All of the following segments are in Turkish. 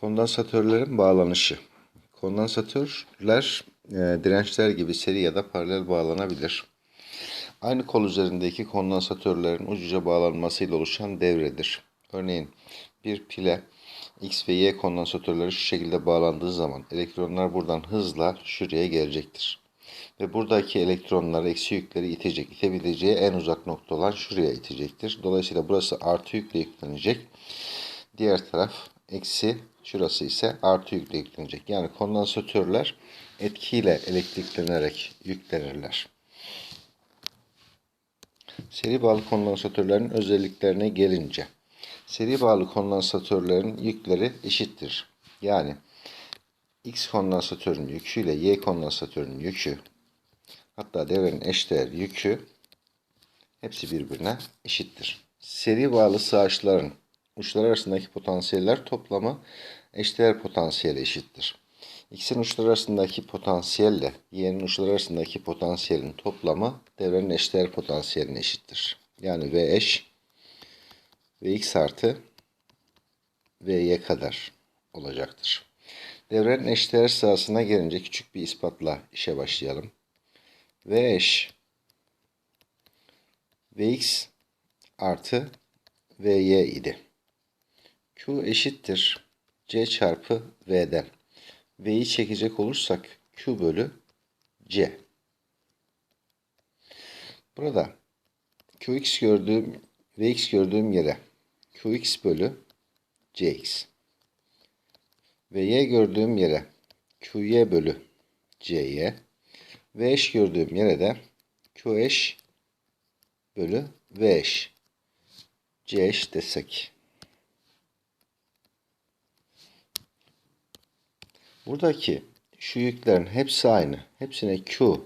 Kondansatörlerin bağlanışı. Kondansatörler e, dirençler gibi seri ya da paralel bağlanabilir. Aynı kol üzerindeki kondansatörlerin ucuca bağlanmasıyla oluşan devredir. Örneğin bir pile X ve Y kondansatörleri şu şekilde bağlandığı zaman elektronlar buradan hızla şuraya gelecektir. Ve buradaki elektronlar eksi yükleri itecek. İtebileceği en uzak nokta olan şuraya itecektir. Dolayısıyla burası artı yükle yüklenecek. Diğer taraf eksi şurası ise artı yükle yüklenecek. Yani kondansatörler etkiyle elektriklenerek yüklenirler. Seri bağlı kondansatörlerin özelliklerine gelince seri bağlı kondansatörlerin yükleri eşittir. Yani X kondansatörün yükü ile Y kondansatörün yükü hatta devrenin eşdeğer yükü hepsi birbirine eşittir. Seri bağlı sağaçların uçlar arasındaki potansiyeller toplamı eşdeğer potansiyele eşittir. X'in uçlar arasındaki potansiyelle Y'nin uçlar arasındaki potansiyelin toplamı devrenin eşdeğer potansiyeline eşittir. Yani V eş Vx artı Vy kadar olacaktır. Devrenin eşdeğer sahasına gelince küçük bir ispatla işe başlayalım. V eş Vx artı Vy idi. Q eşittir C çarpı V'den. V'yi çekecek olursak Q bölü C. Burada Qx gördüğüm Vx gördüğüm yere Qx bölü Cx ve Y gördüğüm yere Qy bölü Cy ve eş gördüğüm yere de Q eş bölü V eş C eş desek. Buradaki şu yüklerin hepsi aynı. Hepsine Q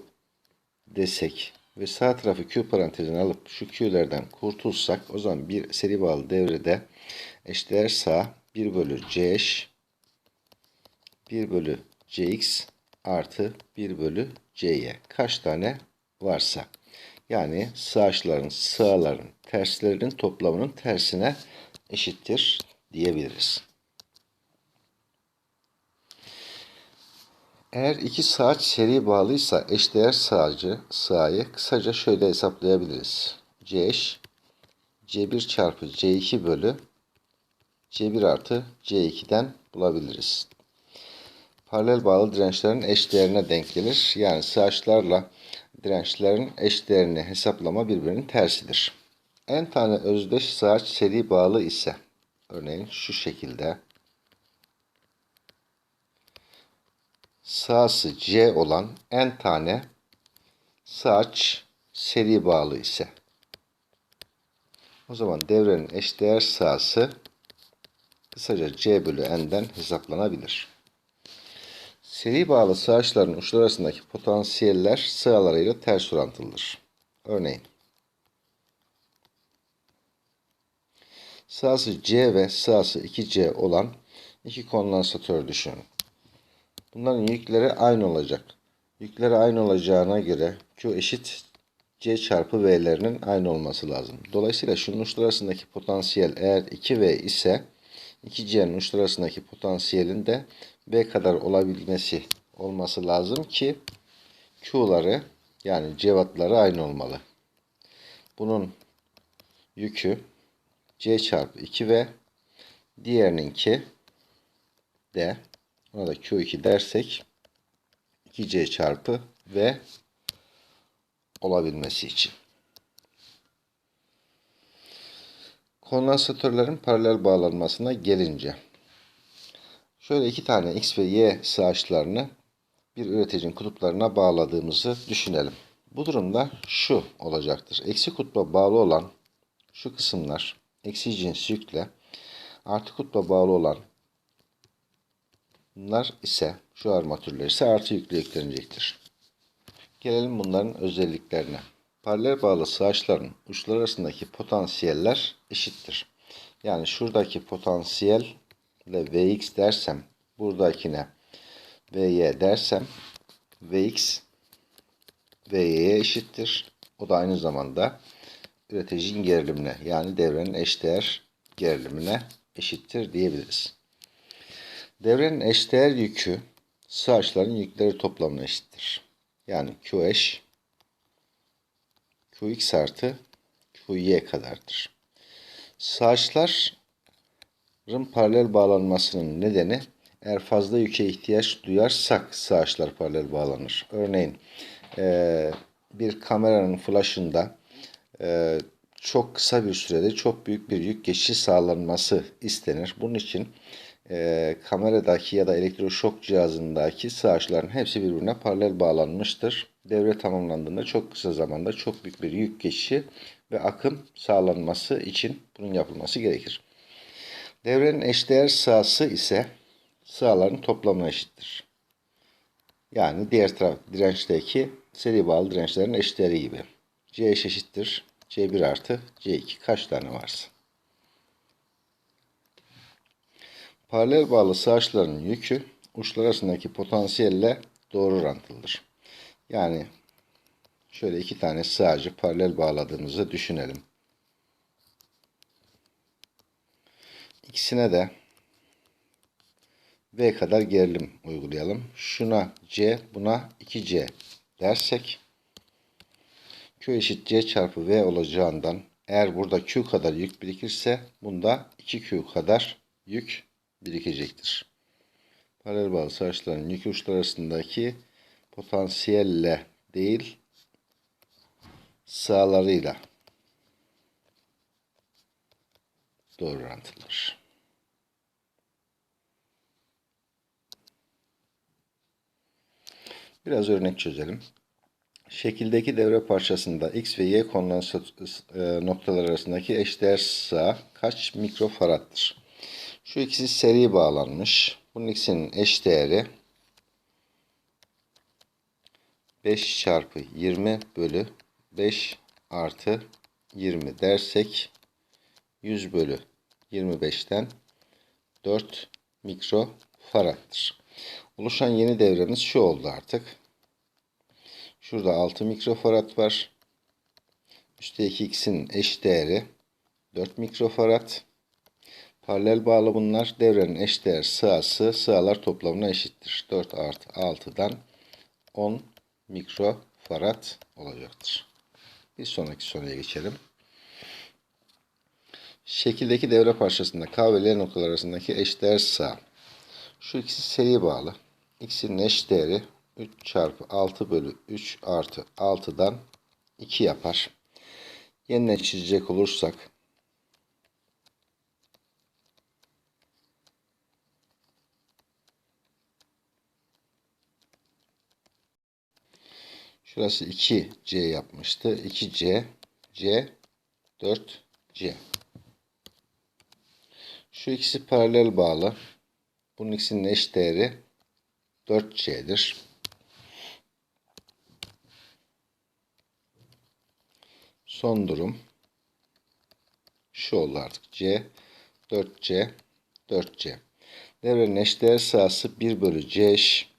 desek ve sağ tarafı Q parantezine alıp şu Q'lerden kurtulsak o zaman bir seri bağlı devrede eşdeğer sağ 1 bölü C eş 1 bölü Cx artı 1 bölü Cy kaç tane varsa. Yani sağaçların, sağların, terslerinin toplamının tersine eşittir diyebiliriz. Eğer iki sağaç seri bağlıysa eşdeğer sağcı sağyı kısaca şöyle hesaplayabiliriz. C eş C1 çarpı C2 bölü C1 artı C2'den bulabiliriz. Paralel bağlı dirençlerin eşdeğerine denk gelir. Yani sağaçlarla dirençlerin eşdeğerini hesaplama birbirinin tersidir. En tane özdeş sağaç seri bağlı ise örneğin şu şekilde sağsı C olan en tane saç seri bağlı ise o zaman devrenin eşdeğer sağsı kısaca C bölü N'den hesaplanabilir. Seri bağlı sağaçların uçlar arasındaki potansiyeller sığalarıyla ters orantılıdır. Örneğin sağsı C ve sağsı 2C olan iki kondansatör düşünün. Bunların yükleri aynı olacak. Yükleri aynı olacağına göre Q eşit C çarpı V'lerinin aynı olması lazım. Dolayısıyla şunun uçlar arasındaki potansiyel eğer 2V ise 2C'nin uçlar arasındaki potansiyelin de V kadar olabilmesi olması lazım ki Q'ları yani cevatları aynı olmalı. Bunun yükü C çarpı 2V diğerininki de Buna da Q2 dersek 2C çarpı V olabilmesi için. Kondansatörlerin paralel bağlanmasına gelince şöyle iki tane X ve Y sağaçlarını bir üreticinin kutuplarına bağladığımızı düşünelim. Bu durumda şu olacaktır. Eksi kutba bağlı olan şu kısımlar eksi cins yükle artı kutba bağlı olan Bunlar ise şu armatürler ise artı yüklü yüklenecektir. Gelelim bunların özelliklerine. Paralel bağlı sağaçların uçlar arasındaki potansiyeller eşittir. Yani şuradaki potansiyel ile Vx dersem buradakine Vy dersem Vx Vy'ye eşittir. O da aynı zamanda üreticinin gerilimine yani devrenin eşdeğer gerilimine eşittir diyebiliriz. Devrenin eşdeğer yükü sağaçların yükleri toplamına eşittir. Yani Q eş Qx artı Qy kadardır. Sağaçların paralel bağlanmasının nedeni eğer fazla yüke ihtiyaç duyarsak sağaçlar paralel bağlanır. Örneğin eee, bir kameranın flaşında eee, çok kısa bir sürede çok büyük bir yük geçişi sağlanması istenir. Bunun için eee, kameradaki ya da elektroşok cihazındaki sağaçların hepsi birbirine paralel bağlanmıştır. Devre tamamlandığında çok kısa zamanda çok büyük bir yük geçişi ve akım sağlanması için bunun yapılması gerekir. Devrenin eşdeğer sahası ise sahaların toplamına eşittir. Yani diğer taraf dirençteki seri bağlı dirençlerin eşdeğeri gibi. C eş eşittir. C1 artı C2 kaç tane varsa. Paralel bağlı saçların yükü uçlar arasındaki potansiyelle doğru orantılıdır. Yani şöyle iki tane sığacı paralel bağladığımızı düşünelim. İkisine de V kadar gerilim uygulayalım. Şuna C, buna 2C dersek Q eşit C çarpı V olacağından eğer burada Q kadar yük birikirse bunda 2Q kadar yük birikecektir. Paralel bağlı saçların yük uçları arasındaki potansiyelle değil sağlarıyla doğru orantılıdır. Biraz örnek çözelim. Şekildeki devre parçasında X ve Y konulan e, noktalar arasındaki eşdeğer sağ kaç mikrofarattır? Şu ikisi seri bağlanmış. Bunun ikisinin eşdeğeri 5 çarpı 20 bölü 5 artı 20 dersek 100 bölü 25'ten 4 mikrofarattır. Oluşan yeni devremiz şu oldu artık. Şurada 6 mikrofarad var. Üstteki x'in eş değeri 4 mikrofarad. Paralel bağlı bunlar. Devrenin eş değer sığası sığalar toplamına eşittir. 4 artı 6'dan 10 mikrofarad olacaktır. Bir sonraki soruya geçelim. Şekildeki devre parçasında K ve L noktalar arasındaki eşdeğer sağ. Şu ikisi seri bağlı. X'in eş değeri 3 çarpı 6 bölü 3 artı 6'dan 2 yapar. Yeniden çizecek olursak Şurası 2C yapmıştı. 2C, C, 4C. Şu ikisi paralel bağlı. Bunun ikisinin eş değeri 4C'dir. Son durum şu oldu artık. C, 4C, 4C. Devrenin eşdeğer sahası 1 bölü C eş,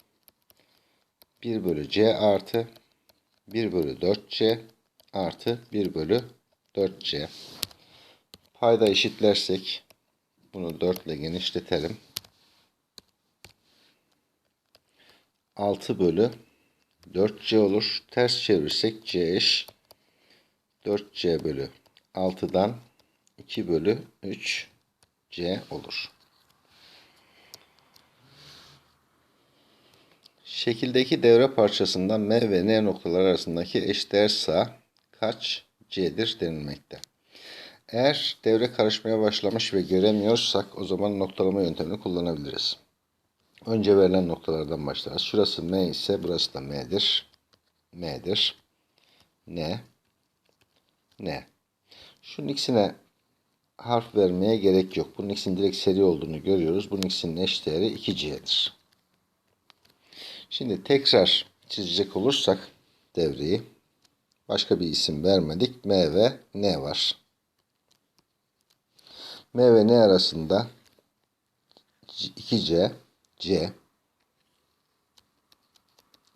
1 bölü C artı 1 bölü 4C artı 1 bölü 4C. Payda eşitlersek bunu 4 ile genişletelim. 6 bölü 4C olur. Ters çevirirsek C eş 4C bölü 6'dan 2 bölü 3C olur. Şekildeki devre parçasında M ve N noktaları arasındaki eşdeğer sağ kaç C'dir denilmekte. Eğer devre karışmaya başlamış ve göremiyorsak o zaman noktalama yöntemini kullanabiliriz. Önce verilen noktalardan başlarız. Şurası M ise burası da M'dir. M'dir. N. N. Şunun ikisine harf vermeye gerek yok. Bunun ikisinin direkt seri olduğunu görüyoruz. Bunun ikisinin eş değeri 2C'dir. Şimdi tekrar çizecek olursak devreyi başka bir isim vermedik. M ve N var. M ve N arasında 2C, C,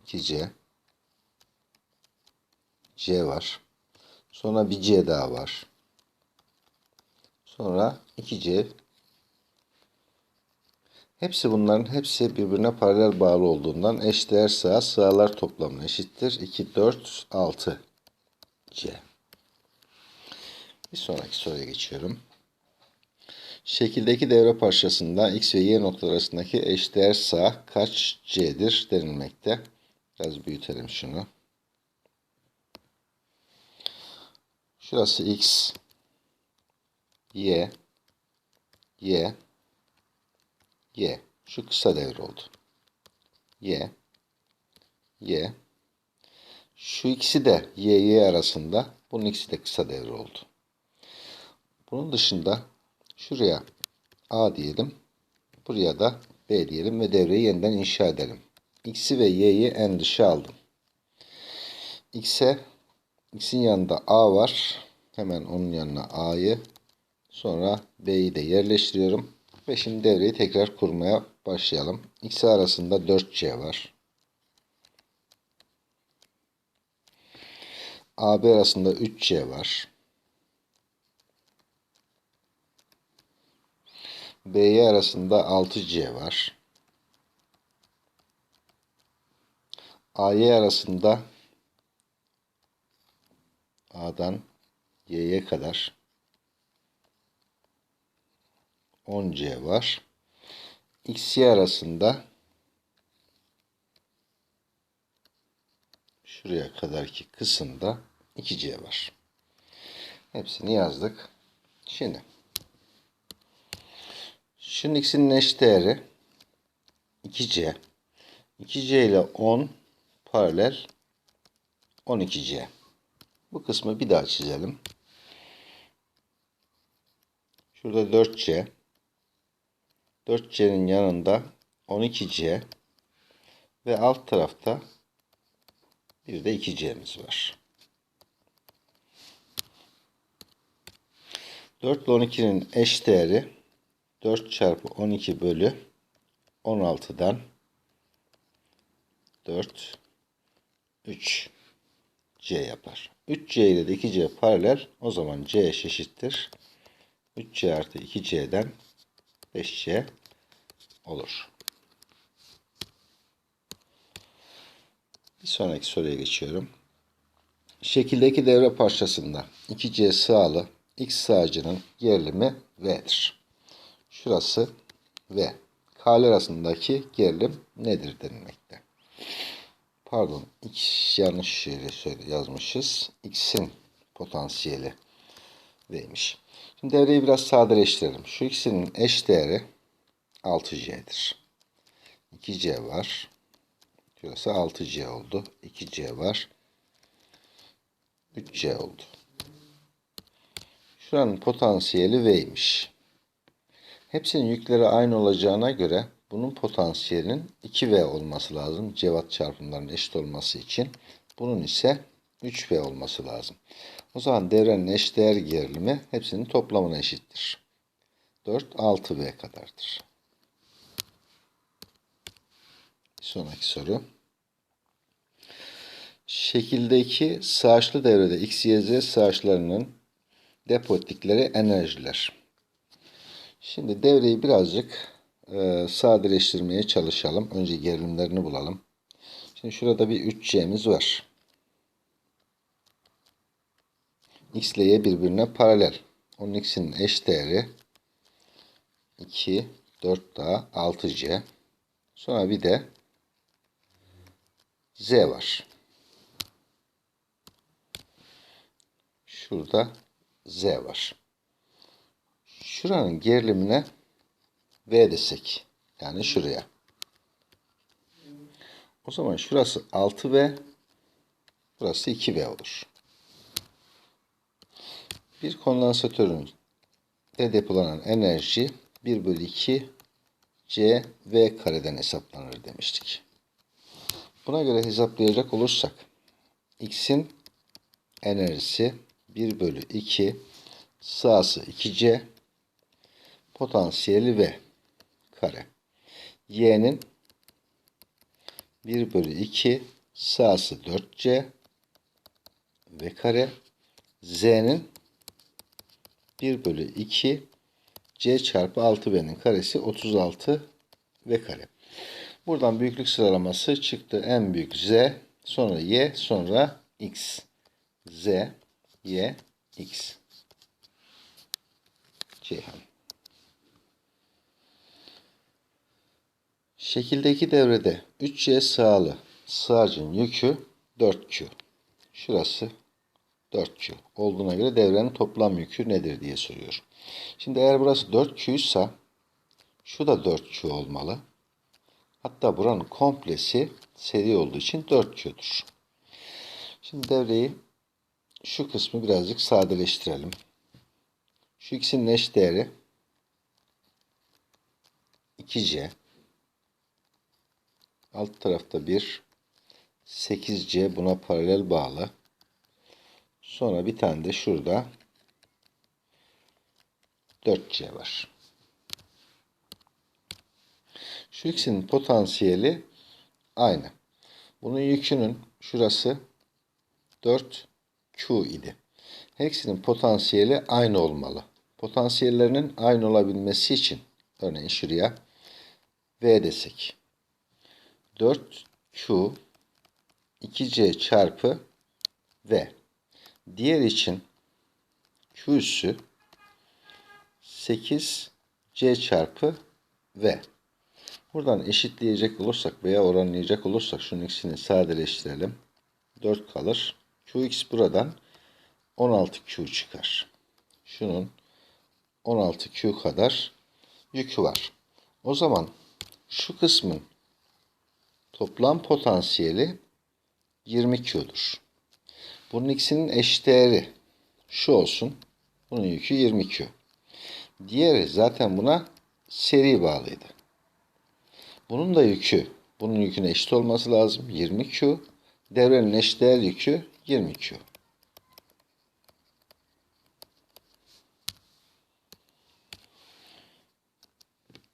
2C, C var. Sonra bir C daha var. Sonra 2C Hepsi bunların hepsi birbirine paralel bağlı olduğundan eşdeğer sağ sağlar toplamı eşittir. 2, 4, 6 C. Bir sonraki soruya geçiyorum. Şekildeki devre parçasında x ve y noktaları arasındaki eşdeğer sağ kaç c'dir denilmekte. Biraz büyütelim şunu. Şurası x, y, y, y. Şu kısa devre oldu. y, y. Şu ikisi de y, y arasında. Bunun ikisi de kısa devre oldu. Bunun dışında şuraya A diyelim. Buraya da B diyelim ve devreyi yeniden inşa edelim. X'i ve Y'yi en dışa aldım. X'e X'in yanında A var. Hemen onun yanına A'yı sonra B'yi de yerleştiriyorum. Ve şimdi devreyi tekrar kurmaya başlayalım. X arasında 4C var. AB arasında 3C var. BY arasında 6C var. AY arasında A'dan Y'ye kadar 10C var. XY arasında şuraya kadarki kısımda 2C var. Hepsini yazdık. Şimdi Şunun ikisinin eş değeri 2C. 2C ile 10 paralel 12C. Bu kısmı bir daha çizelim. Şurada 4C. 4C'nin yanında 12C ve alt tarafta bir de 2C'miz var. 4 ile 12'nin eş değeri 4 çarpı 12 bölü 16'dan 4 3 C yapar. 3C ile de 2C paralel. O zaman C eşittir. 3C artı 2C'den 5C olur. Bir sonraki soruya geçiyorum. Şekildeki devre parçasında 2C sağlı X sağcının gerilimi V'dir. Şurası V. K'ler arasındaki gerilim nedir denilmekte. Pardon. X yanlış yere yazmışız. X'in potansiyeli V'ymiş. Şimdi devreyi biraz sadeleştirelim. Şu ikisinin eş değeri 6C'dir. 2C var. Şurası 6C oldu. 2C var. 3C oldu. Şuranın potansiyeli V'ymiş. Hepsinin yükleri aynı olacağına göre bunun potansiyelinin 2V olması lazım. Cevat çarpımlarının eşit olması için. Bunun ise 3V olması lazım. O zaman devrenin eşdeğer gerilimi hepsinin toplamına eşittir. 4 6V kadardır. Sonraki soru. Şekildeki sağaçlı devrede X, Y, Z sağaçlarının depo ettikleri enerjiler. Şimdi devreyi birazcık e, sadeleştirmeye çalışalım. Önce gerilimlerini bulalım. Şimdi şurada bir 3C'miz var. X ile Y birbirine paralel. Onun X'in eş değeri 2, 4 daha 6C. Sonra bir de Z var. Şurada Z var. Şuranın gerilimine V desek. Yani şuraya. O zaman şurası 6V. Burası 2V olur. Bir kondansatörün de depolanan enerji 1 bölü 2 C V kareden hesaplanır demiştik. Buna göre hesaplayacak olursak X'in enerjisi 1 bölü 2 sağsı 2C potansiyeli V kare. Y'nin 1 bölü 2 sağsı 4C V kare. Z'nin 1 bölü 2 C çarpı 6B'nin karesi 36 V kare. Buradan büyüklük sıralaması çıktı. En büyük Z, sonra Y, sonra X. Z, Y, X. Ceyhan. Şekildeki devrede 3C sağlı sığacın yükü 4Q. Şurası 4Q. Olduğuna göre devrenin toplam yükü nedir diye soruyor. Şimdi eğer burası 4Q ise şu da 4Q olmalı. Hatta buranın komplesi seri olduğu için 4Q'dur. Şimdi devreyi şu kısmı birazcık sadeleştirelim. Şu ikisinin eş değeri 2C. Alt tarafta bir 8C buna paralel bağlı. Sonra bir tane de şurada 4C var. Şu ikisinin potansiyeli aynı. Bunun yükünün şurası 4Q idi. Her potansiyeli aynı olmalı. Potansiyellerinin aynı olabilmesi için örneğin şuraya V desek. 4Q 2C çarpı V. Diğer için Q üssü 8C çarpı V. Buradan eşitleyecek olursak veya oranlayacak olursak şunun ikisini sadeleştirelim. 4 kalır. Qx buradan 16Q çıkar. Şunun 16Q kadar yükü var. O zaman şu kısmın toplam potansiyeli 20Q'dur. Bunun ikisinin eşdeğeri şu olsun. Bunun yükü 20Q. Diğeri zaten buna seri bağlıydı. Bunun da yükü, bunun yüküne eşit olması lazım. 20Q. Devrenin eşdeğer yükü 20Q.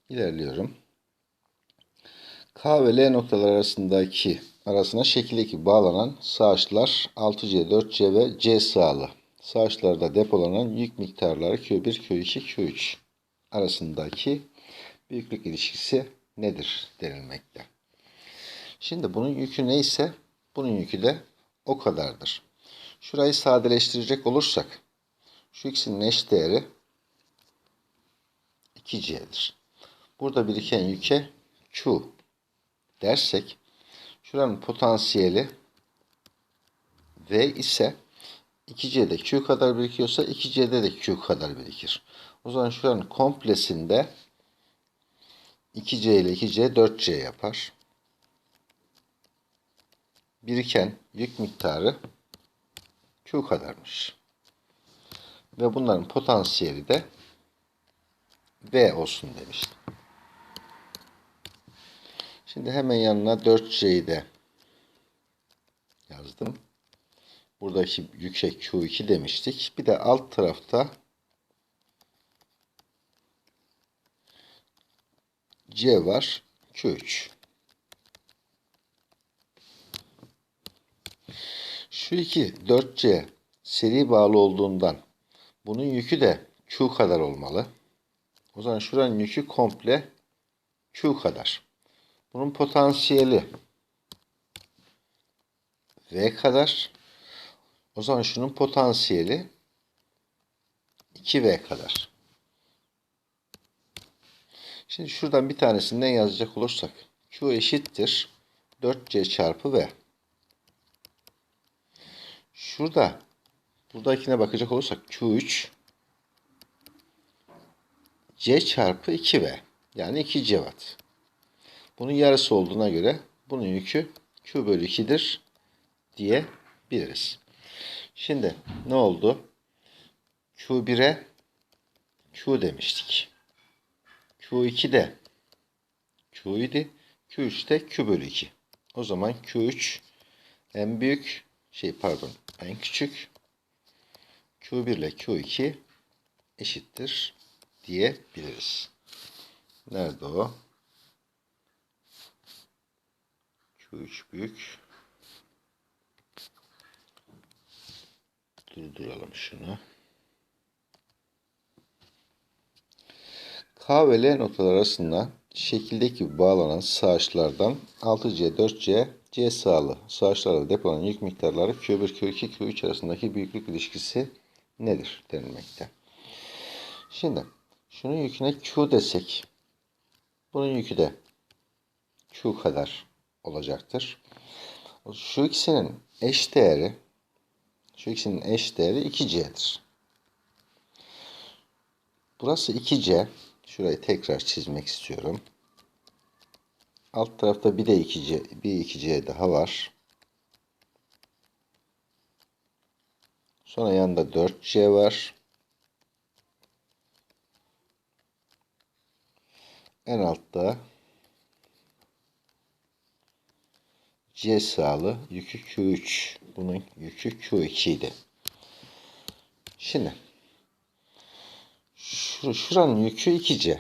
İlerliyorum. K ve L noktalar arasındaki arasına şekil 2 bağlanan sağaçlar 6C, 4C ve C sağlı. Sağaçlarda depolanan yük miktarları Q1, Q2, Q3 arasındaki büyüklük ilişkisi nedir denilmekte. Şimdi bunun yükü neyse bunun yükü de o kadardır. Şurayı sadeleştirecek olursak şu ikisinin eş değeri 2C'dir. Burada biriken yüke Q dersek şuranın potansiyeli V ise 2C'de Q kadar birikiyorsa 2C'de de Q kadar birikir. O zaman şuranın komplesinde 2C ile 2C 4C yapar. Biriken yük miktarı Q kadarmış. Ve bunların potansiyeli de V olsun demiştim. Şimdi hemen yanına 4C'yi de yazdım. Buradaki yüksek Q2 demiştik. Bir de alt tarafta C var. Q3. Şu iki 4C seri bağlı olduğundan bunun yükü de Q kadar olmalı. O zaman şuranın yükü komple Q kadar. Bunun potansiyeli V kadar. O zaman şunun potansiyeli 2V kadar. Şimdi şuradan bir tanesinden yazacak olursak Q eşittir 4C çarpı V. Şurada buradakine bakacak olursak Q3 C çarpı 2V. Yani 2 cevat. Bunun yarısı olduğuna göre bunun yükü Q bölü 2'dir diyebiliriz. Şimdi ne oldu? Q1'e Q demiştik. Q2'de Q idi. Q3'te Q bölü 2. O zaman Q3 en büyük şey pardon en küçük Q1 ile Q2 eşittir diyebiliriz. Nerede o? Q3 büyük. Durduralım şunu. K ve L noktalar arasında şekildeki bağlanan sağaçlardan 6C, 4C, C sağlı sağaçlarda depolanan yük miktarları Q1, Q2, Q3 arasındaki büyüklük ilişkisi nedir denilmekte. Şimdi şunun yüküne Q desek bunun yükü de Q kadar olacaktır. Şu ikisinin eş değeri şu ikisinin eş değeri 2C'dir. Burası 2C. Şurayı tekrar çizmek istiyorum. Alt tarafta bir de 2C, bir 2C daha var. Sonra yanında 4C var. En altta C sağlı yükü Q3. Bunun yükü Q2 idi. Şimdi şur şuranın yükü 2C.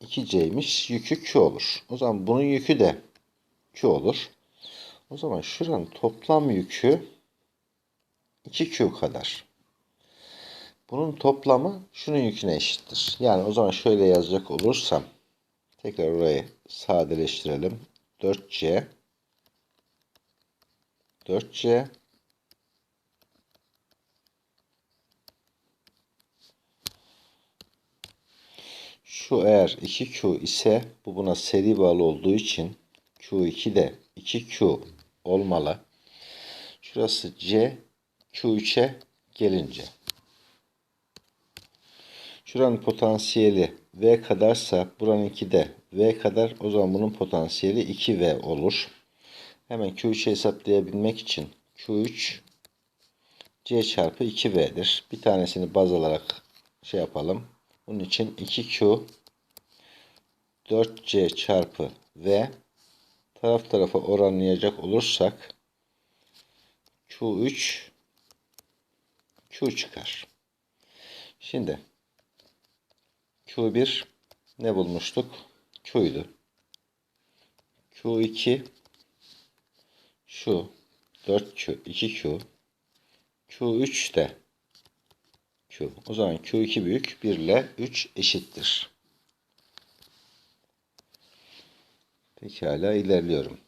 2C'ymiş. Yükü Q olur. O zaman bunun yükü de Q olur. O zaman şuranın toplam yükü 2Q kadar. Bunun toplamı şunun yüküne eşittir. Yani o zaman şöyle yazacak olursam tekrar orayı sadeleştirelim. 4C 4C Şu eğer 2Q ise bu buna seri bağlı olduğu için Q2 de 2Q olmalı. Şurası C Q3'e gelince. Şuranın potansiyeli V kadarsa buranınki de V kadar o zaman bunun potansiyeli 2V olur. Hemen Q3'ü hesaplayabilmek için Q3 C çarpı 2V'dir. Bir tanesini baz alarak şey yapalım. Bunun için 2Q 4C çarpı V taraf tarafa oranlayacak olursak Q3 Q çıkar. Şimdi Q1 ne bulmuştuk? Q'ydu. Q2 şu 4Q 2Q Q3 de Q. O zaman Q2 büyük 1 ile 3 eşittir. Pekala ilerliyorum.